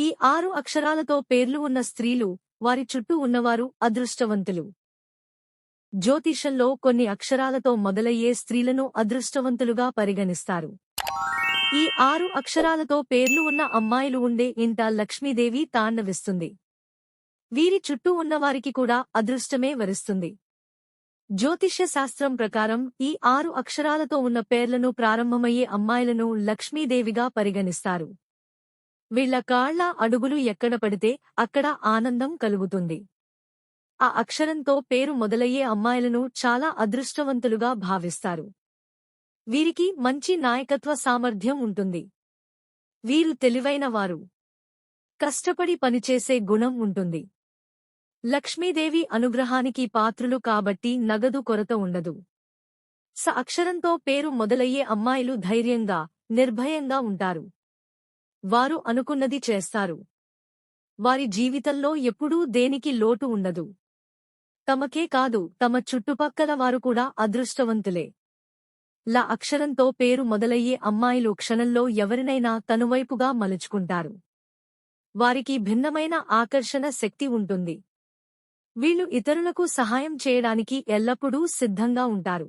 ఈ ఆరు అక్షరాలతో పేర్లు ఉన్న స్త్రీలు వారి చుట్టూ ఉన్నవారు అదృష్టవంతులు. జ్యోతిషంలో కొన్ని అక్షరాలతో మొదలయ్యే స్త్రీలను అదృష్టవంతులుగా పరిగణిస్తారు. ఈ ఆరు అక్షరాలతో పేర్లు ఉన్న అమ్మాయిలు ఉండే ఇంట లక్ష్మీదేవి తాండవిస్తుంది. వీరి చుట్టూ ఉన్నవారికి కూడా అదృష్టమే వరిస్తుంది. జ్యోతిష్య శాస్త్రం ప్రకారం ఈ ఆరు అక్షరాలతో ఉన్న పేర్లను ప్రారంభమయ్యే అమ్మాయిలను లక్ష్మీదేవిగా పరిగణిస్తారు. వీళ్ళ కాళ్ళ అడుగులు ఎక్కడ పడితే అక్కడ ఆనందం కలుగుతుంది. ఆ అక్షరంతో పేరు మొదలయ్యే అమ్మాయిలను చాలా అదృష్టవంతులుగా భావిస్తారు. వీరికి మంచి నాయకత్వ సామర్థ్యం ఉంటుంది. వీరు తెలివైనవారు కష్టపడి పనిచేసే గుణం ఉంటుంది. లక్ష్మీదేవి అనుగ్రహానికి పాత్రులు కాబట్టి నగదు కొరత ఉండదు. స అక్షరంతో పేరు మొదలయ్యే అమ్మాయిలు ధైర్యంగా నిర్భయంగా ఉంటారు. వారు అనుకున్నది చేస్తారు. వారి జీవితంలో ఎప్పుడూ దేనికి లోటు ఉండదు. తమకే కాదు తమ చుట్టుపక్కల వారు కూడా అదృష్టవంతులే. ల అక్షరంతో పేరు మొదలయ్యే అమ్మాయిలు క్షణంలో ఎవరినైనా తనువైపుగా మలుచుకుంటారు. వారికి భిన్నమైన ఆకర్షణ శక్తి ఉంటుంది. వీళ్ళు ఇతరులకు సహాయం చేయడానికి ఎల్లప్పుడూ సిద్ధంగా ఉంటారు.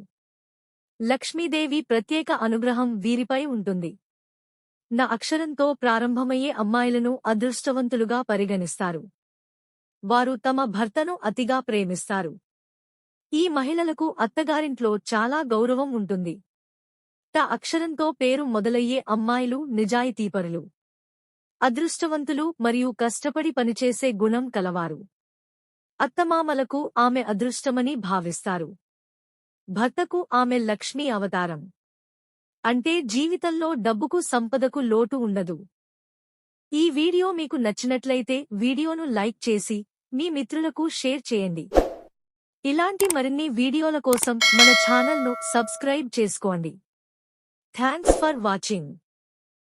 లక్ష్మీదేవి ప్రత్యేక అనుగ్రహం వీరిపై ఉంటుంది. నా అక్షరంతో ప్రారంభమయ్యే అమ్మాయిలను అదృష్టవంతులుగా పరిగణిస్తారు. వారు తమ భర్తను అతిగా ప్రేమిస్తారు. ఈ మహిళలకు అత్తగారింట్లో చాలా గౌరవం ఉంటుంది. ట అక్షరంతో పేరు మొదలయ్యే అమ్మాయిలు నిజాయితీపరులు. అదృష్టవంతులు మరియు కష్టపడి పనిచేసే గుణం కలవారు. అత్తమామలకు ఆమె అదృష్టమని భావిస్తారు. భర్తకు ఆమె లక్ష్మీ అవతారం. అంటే జీవితంలో డబ్బుకు సంపదకు లోటు ఉండదు. ఈ వీడియో మీకు నచ్చినట్లయితే వీడియోను లైక్ చేసి మీ మిత్రులకు షేర్ చేయండి. ఇలాంటి మరిన్ని వీడియోల కోసం మన ఛానల్ను సబ్స్క్రైబ్ చేసుకోండి. Thanks for watching.